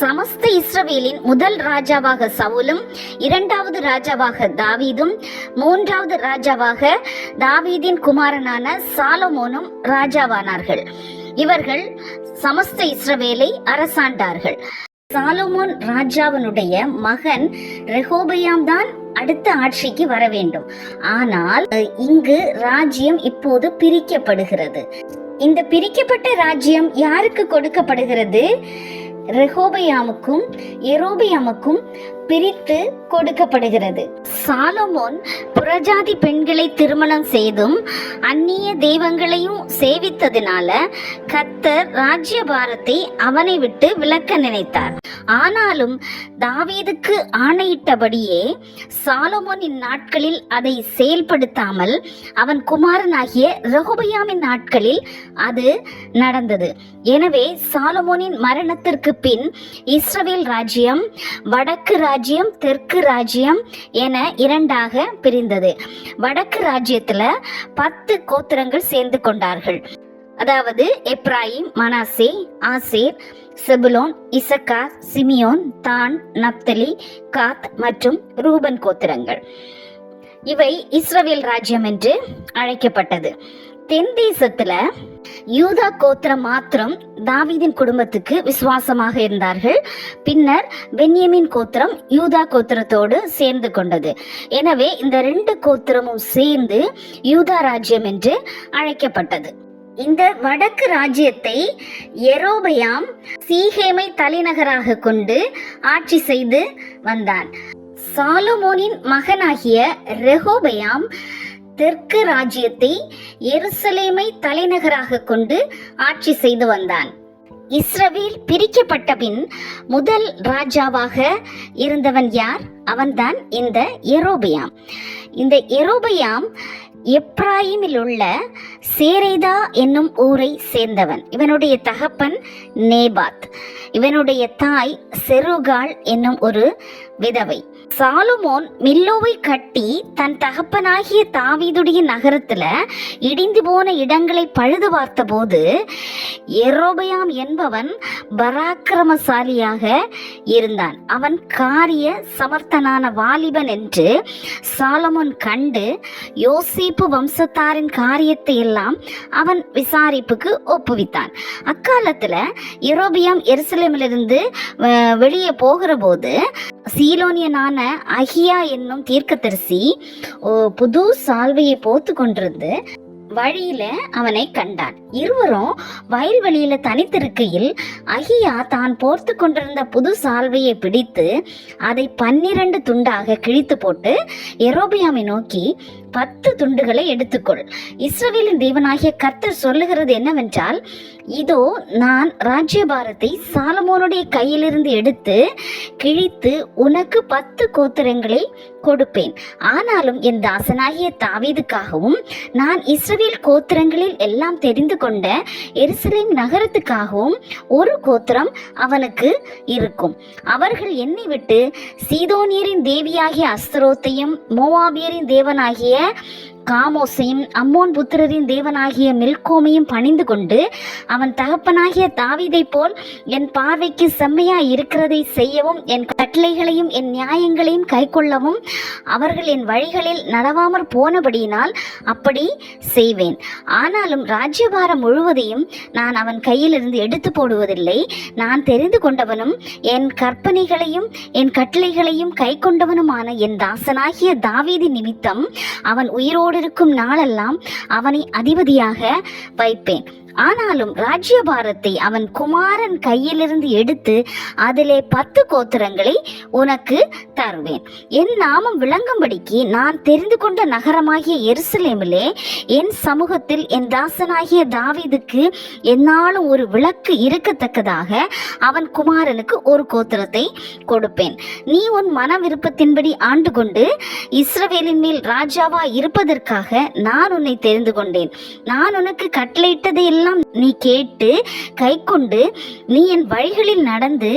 சமஸ்த இஸ்ரவேலின் முதல் ராஜாவாக சவுலும் இரண்டாவது ராஜாவாக தாவீதும் மூன்றாவது ராஜாவாக தாவீதின் குமாரனான சாலமோனும் ராஜாவானார்கள். இவர்கள் சமஸ்த இஸ்ரவேலை அரசாண்டார்கள். சாலமோன் ராஜாவினுடைய மகன் ரெஹோபயாம் தான் அடுத்த ஆட்சிக்கு வர வேண்டும். ஆனால் இங்கு ராஜ்யம் இப்போது பிரிக்கப்படுகிறது. இந்த பிரிக்கப்பட்ட ராஜ்யம் யாருக்கு கொடுக்கப்படுகிறது? ரெஹோபயாமுக்கும் எரோபியாமுக்கும் பிரித்து கொடுக்கப்படுகிறது. சாலமோன் புறஜாதி பெண்களை திருமணம் செய்தும் அந்நிய தெய்வங்களையும் சேவித்ததினால கத்தர் ராஜ்யபாரத்தை அவனை விட்டு விலக்க நினைத்தார். ஆனாலும் தாவீதுக்கு ஆணையிட்டபடியே சாலமோனின் நாட்களில் அதை செயல்படுத்தாமல் அவன் குமாரனாகிய ரகுபயாமின் நாட்களில் அது நடந்தது. எனவே சாலமோனின் மரணத்திற்கு பின் இஸ்ரவேல் ராஜ்யம் வடக்கு ராஜ்யம் தெற்கு ராஜ்யம் என இரண்டாக பிரிந்தது. வடக்கு ராஜ்யத்தில் பத்து கோத்திரங்கள் சேர்ந்து கொண்டார்கள். அதாவது Ephraim Manasseh Asher Zebulun Issachar Simeon Dan Naphtali Gad மற்றும் ரூபன் கோத்திரங்கள். இவை இஸ்ரவேல் ராஜ்யம் என்று அழைக்கப்பட்டது. தென் தேசத்துல யூதா கோத்திரம் மாத்திரம் தாவீதின் குடும்பத்துக்கு விசுவாசமாக இருந்தார்கள். பின்னர் பென்யமின் கோத்திரம் யூதா கோத்திரத்தோடு சேர்ந்து கொண்டது. எனவே இந்த ரெண்டு கோத்திரமும் சேர்ந்து யூதா ராஜ்யம் என்று அழைக்கப்பட்டது. இந்த வடக்கு ராஜ்யத்தை எரோபயாம் சீகேமை தலைநகராக கொண்டு ஆட்சி செய்து வந்தான். சாலமோனின் மகனாகிய ரெஹோபயாம் தெற்கு ராஜ்யத்தை எருசலேமை தலைநகராக கொண்டு ஆட்சி செய்து வந்தான். இஸ்ரவேல் பிரிக்கப்பட்ட பின் முதல் ராஜாவாக இருந்தவன் யார்? அவன்தான் இந்த எரோபியாம். இந்த எரோபயாம் எப்ராயிமில் உள்ள சேரேதா என்னும் ஊரை சேர்ந்தவன். இவனுடைய தகப்பன் நேபாத். இவனுடைய தாய் செருகால் என்னும் ஒரு விதவை. சாலுமோன் மில்லோவை கட்டி தன் தகப்பனாகிய தாவீதுடைய நகரத்துல இடிந்து போன இடங்களை பழுது பார்த்தபோது எரோபயாம் என்பவன் பராக்கிரமசாலியாக இருந்தான். அவன் காரிய சமர்த்தனான வாலிபன் என்று சாலமோன் கண்டு யோசிப்பு வம்சத்தாரின் காரியத்தை எல்லாம் அவன் விசாரிப்புக்கு ஒப்புவித்தான். அக்காலத்துல எரோபியாம் எருசலேமிலிருந்து வெளியே போகிற போது சீலோனியனான அஹியா என்னும் தீர்க்கதரிசி ஓ, புது சால்வையை போத்து கொண்டிருந்து வழியில அவனை கண்டான். இருவரும் வயல்வெளியில தனித்திருக்கையில் அகியா தான் போர்த்து கொண்டிருந்த புது சால்வையை பிடித்து அதை பன்னிரண்டு துண்டாக கிழித்து போட்டு எரோபியாமை நோக்கி பத்து துண்டுகளை எடுத்துக்கொள். இஸ்ரவேலின் தேவனாகிய கர்த்தர் சொல்லுகிறது என்னவென்றால் இதோ நான் ராஜ்யபாரத்தை சாலமோனுடைய கையிலிருந்து எடுத்து கிழித்து உனக்கு பத்து கோத்திரங்களை கொடுப்பேன். ஆனாலும் என் தாசனாகிய தாவீதுக்காகவும் நான் இஸ்ரவேல் கோத்திரங்களில் எல்லாம் தெரிந்து கொண்ட எருசலேம் நகரத்துக்காகவும் ஒரு கோத்திரம் அவனுக்கு இருக்கும். அவர்கள் என்னை விட்டு சீதோனியரின் தேவியாகிய அஸ்தரோத்தையும் மோவாபியரின் தேவனாகிய காமோசையும் அம்மோன் புத்திரரின் தேவனாகிய மில்கோமையும் பணிந்து கொண்டு அவன் தகப்பனாகிய தாவிதை போல் என் பார்வைக்கு செம்மையாய் இருக்கிறதை செய்யவும் என் கட்டளைகளையும் என் நியாயங்களையும் கைக்கொள்ளவும் அவர்கள் என் வழிகளில் நடவாமற் போனபடியினால் அப்படி செய்வேன். ஆனாலும் ராஜ்யபாரம் முழுவதையும் நான் அவன் கையிலிருந்து எடுத்து போடுவதில்லை. நான் தெரிந்து கொண்டவனும் என் கற்பனைகளையும் என் கட்டளைகளையும் கை கொண்டவனுமான என் தாசனாகிய தாவீதி நிமித்தம் அவன் உயிரோடு இருக்கும் நாளெல்லாம் அவனை அதிபதியாக வைப்பேன். ஆனாலும் ராஜ்யபாரத்தை அவன் குமாரன் கையிலிருந்து எடுத்து அதிலே பத்து கோத்திரங்களை உனக்கு தருவேன். என் நாமம் விளங்கும்படிக்கு நான் தெரிந்து கொண்ட நகரமாகிய எருசலேமிலே என் சமூகத்தில் என் தாசனாகிய தாவீதுக்கு என்னாலும் ஒரு விளக்கு இருக்கத்தக்கதாக அவன் குமாரனுக்கு ஒரு கோத்திரத்தை கொடுப்பேன். நீ உன் மன விருப்பத்தின்படி ஆண்டு கொண்டு இஸ்ரவேலின் மேல் ராஜாவா இருப்பதற்காக நான் உன்னை தெரிந்து கொண்டேன். நான் உனக்கு கட்டளையிட்டதை எல்லாம் எல்லாம் நீ கேட்டு கைக்கொண்டு நீ என் வழிகளில் நடந்து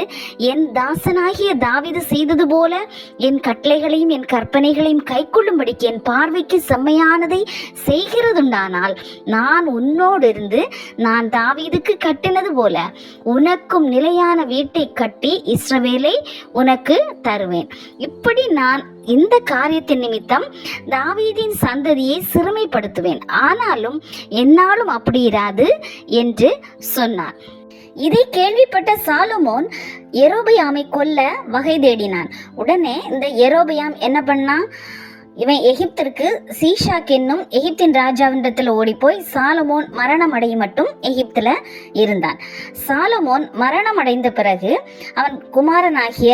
என் தாசனாகிய தாவிது செய்தது போல என் கட்டளைகளையும் என் கற்பனைகளையும் கைக்கொள்ளும்படிக்கு என் பார்வைக்கு செம்மையானதை செய்கிறதுண்டானால் நான் உன்னோடு இருந்து நான் தாவீதுக்கு கட்டினது போல உனக்கும் நிலையான வீட்டை கட்டி இஸ்ரவேலை உனக்கு தருவேன். இப்படி நான் இந்த காரியத்தின் நிமித்தம் தாவீதின் சந்ததியை சிறுமைப்படுத்துவேன். ஆனாலும் என்னாலும் அப்படி இராது என்று சொன்னார். இதை கேள்விப்பட்ட சாலுமோன் எரோபியாமை கொல்ல வகை தேடினான். உடனே இந்த எரோபியாம் என்ன பண்ணான்? இவன் எகிப்திற்கு சீஷாக் என்னும் எகிப்தின் ராஜாவினிடத்தில் ஓடிப்போய் சாலமோன் மரணம் அடையும் மட்டும் எகிப்தில் இருந்தான். சாலமோன் மரணம் அடைந்த பிறகு அவன் குமாரனாகிய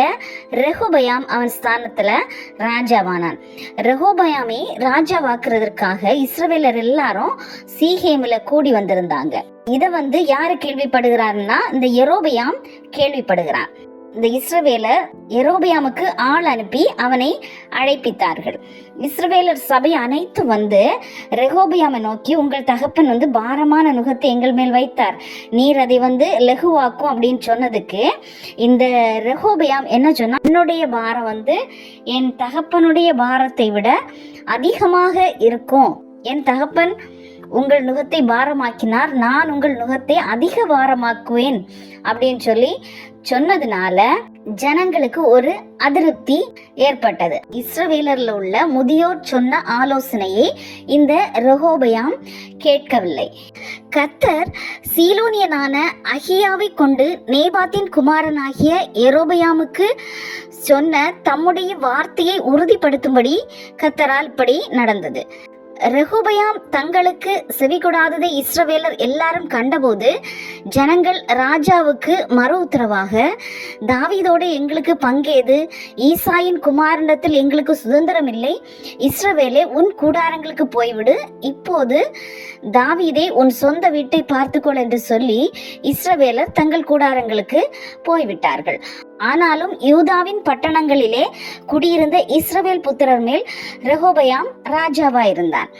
ரெகுபயாம் அவன் ஸ்தானத்தில் ராஜாவானான். ரெஹோபயாமை ராஜாவாக்குறதற்காக இஸ்ரவேலர் எல்லாரும் சீஹேமில் கூடி வந்திருந்தாங்க. இதை வந்து யார் கேள்விப்படுகிறாருன்னா இந்த எரோபயாம் கேள்விப்படுகிறான் இந்த இஸ்ரவேலர் எரோபியாமுக்கு ஆள் அனுப்பி அவனை அழைப்பித்தார்கள். இஸ்ரவேலர் சபை அனைத்து வந்து ரெகோபியாமை நோக்கி உங்கள் தகப்பன் வந்து பாரமான நுகத்தை எங்கள் மேல் வைத்தார். நீர் அதை வந்து லெகுவாக்கும் அப்படின்னு சொன்னதுக்கு இந்த ரெகோபியாம் என்ன சொன்னா என்னுடைய பாரம் வந்து என் தகப்பனுடைய பாரத்தை விட அதிகமாக இருக்கும். என் தகப்பன் உங்கள் நுகத்தை பாரமாக்கினார் நான் உங்கள் நுகத்தை அதிக பாரமாக்குவேன் அப்படின்னு சொல்லி சொன்னதுனால ஜனங்களுக்கு ஒரு அதிருப்தி ஏற்பட்டது. இஸ்ரவேலர்ல உள்ள முதியோர் சொன்ன ஆலோசனையை இந்த ரகோபயாம் கேட்கவில்லை. கத்தர் சீலோனியனான அஹியாவை கொண்டு நேபாத்தின் குமாரனாகிய எரோபயாமுக்கு சொன்ன தம்முடைய வார்த்தையை உறுதிப்படுத்தும்படி கத்தரால் இப்படி நடந்தது. ரெகுபயாம் தங்களுக்கு செவிகொடாததை இஸ்ரவேலர் எல்லாரும் கண்டபோது ஜனங்கள் ராஜாவுக்கு மறு உத்தரவாக தாவீதோடு எங்களுக்கு பங்கேது ஈசாயின் குமாரண்டத்தில் எங்களுக்கு சுதந்திரம் இல்லை இஸ்ரவேலே உன் கூடாரங்களுக்கு போய்விடு இப்போது தாவீதே உன் சொந்த வீட்டை பார்த்துக்கொள் என்று சொல்லி இஸ்ரவேலர் தங்கள் கூடாரங்களுக்கு போய்விட்டார்கள். ஆனாலும் யூதாவின் பட்டணங்களிலே குடியிருந்த இஸ்ரவேல் புத்திரர் மேல் ரெஹோபயாம் ராஜாவாயிருந்தான்.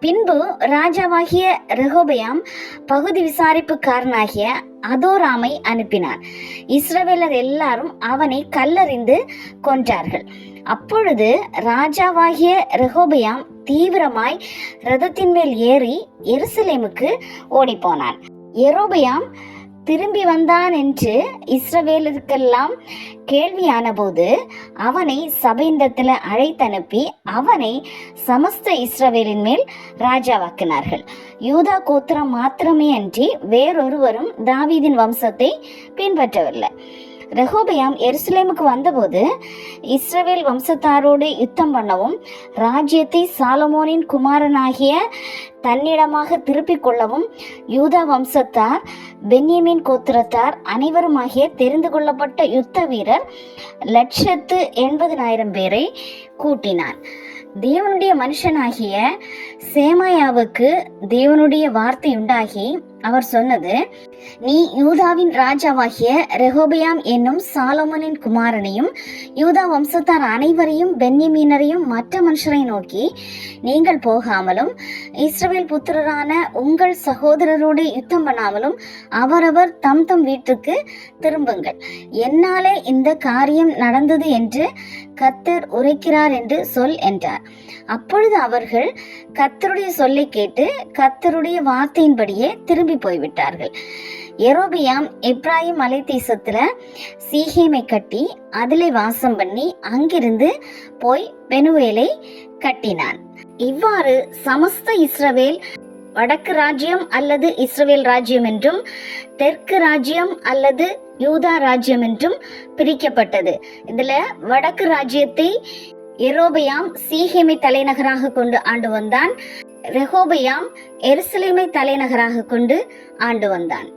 பின்பு ராஜாவாகிய ரெகோபயாம் பகுதி விசாரிப்புக்காரனாகிய அதோராமை அனுப்பினார். இஸ்ரவேலர் எல்லாரும் அவனை கல்லறிந்து கொன்றார்கள். அப்பொழுது ராஜாவாகிய ரெகோபயாம் தீவிரமாய் ரதத்தின் மேல் ஏறி எருசலேமுக்கு ஓடிப்போனான். எரோபயாம் திரும்பி வந்தான் என்று இஸ்ரவேலுக்கெல்லாம் கேள்வியான போது அவனை சபைந்தத்தில் அழைத்தனுப்பி அவனை சமஸ்த இஸ்ரவேலின் மேல் ராஜாவாக்கினார்கள். யூதா கோத்திரம் மாத்திரமே அன்றி வேறொருவரும் தாவீதின் வம்சத்தை பின்பற்றவில்லை. ரெஹோபியாம் எருசலேமுக்கு வந்தபோது இஸ்ரவேல் வம்சத்தாரோடு யுத்தம் பண்ணவும் ராஜ்யத்தை சாலமோனின் குமாரனாகிய தன்னிடமாக திருப்பிக் கொள்ளவும் யூதா வம்சத்தார் பென்யமின் கோத்திரத்தார் அனைவருமாகிய தெரிந்து கொள்ளப்பட்ட யுத்த வீரர் லட்சத்து எண்பதினாயிரம் பேரை கூட்டினார். தேவனுடைய மனுஷனாகிய சேமாயாவுக்கு தேவனுடைய வார்த்தை உண்டாகி அவர் சொன்னது நீ யூதாவின் ராஜாவாகிய ரெஹோபியாம் என்னும் சாலோமனின் குமாரனையும் யூதா வம்சத்தார் அனைவரையும் பென்யமீனரையும் மற்ற மனுஷரை நோக்கி நீங்கள் போகாமலும் இஸ்ரவேல் புத்திரரான உங்கள் சகோதரரோடு யுத்தம் பண்ணாமலும் அவரவர் தம் தம் வீட்டுக்கு திரும்புங்கள். என்னாலே இந்த காரியம் நடந்தது என்று கத்தர் உரைக்கிறார் என்று சொல் என்றார். அப்பொழுது அவர்கள் கத்தருடைய சொல்லை கேட்டு கத்தருடைய வார்த்தையின்படியே திரும்பி போய்விட்டார்கள். எரோபியாம் எப்ராஹிம் மலை தேசத்துல சீஹேமை கட்டி அதில் வாசம் பண்ணி அங்கிருந்து போய் பெனுவேலை கட்டினான். இவ்வாறு சமஸ்த இஸ்ரவேல் வடக்கு ராஜ்யம் அல்லது இஸ்ரவேல் ராஜ்யம் என்றும் தெற்கு ராஜ்யம் அல்லது யூதா ராஜ்யம் என்றும் பிரிக்கப்பட்டது. இதுல வடக்கு ராஜ்யத்தை எரோபயாம் சீஹேமை தலைநகராக கொண்டு ஆண்டு வந்தான். ரெஹோபயாம் எருசலேமை தலைநகராக கொண்டு ஆண்டு வந்தான்.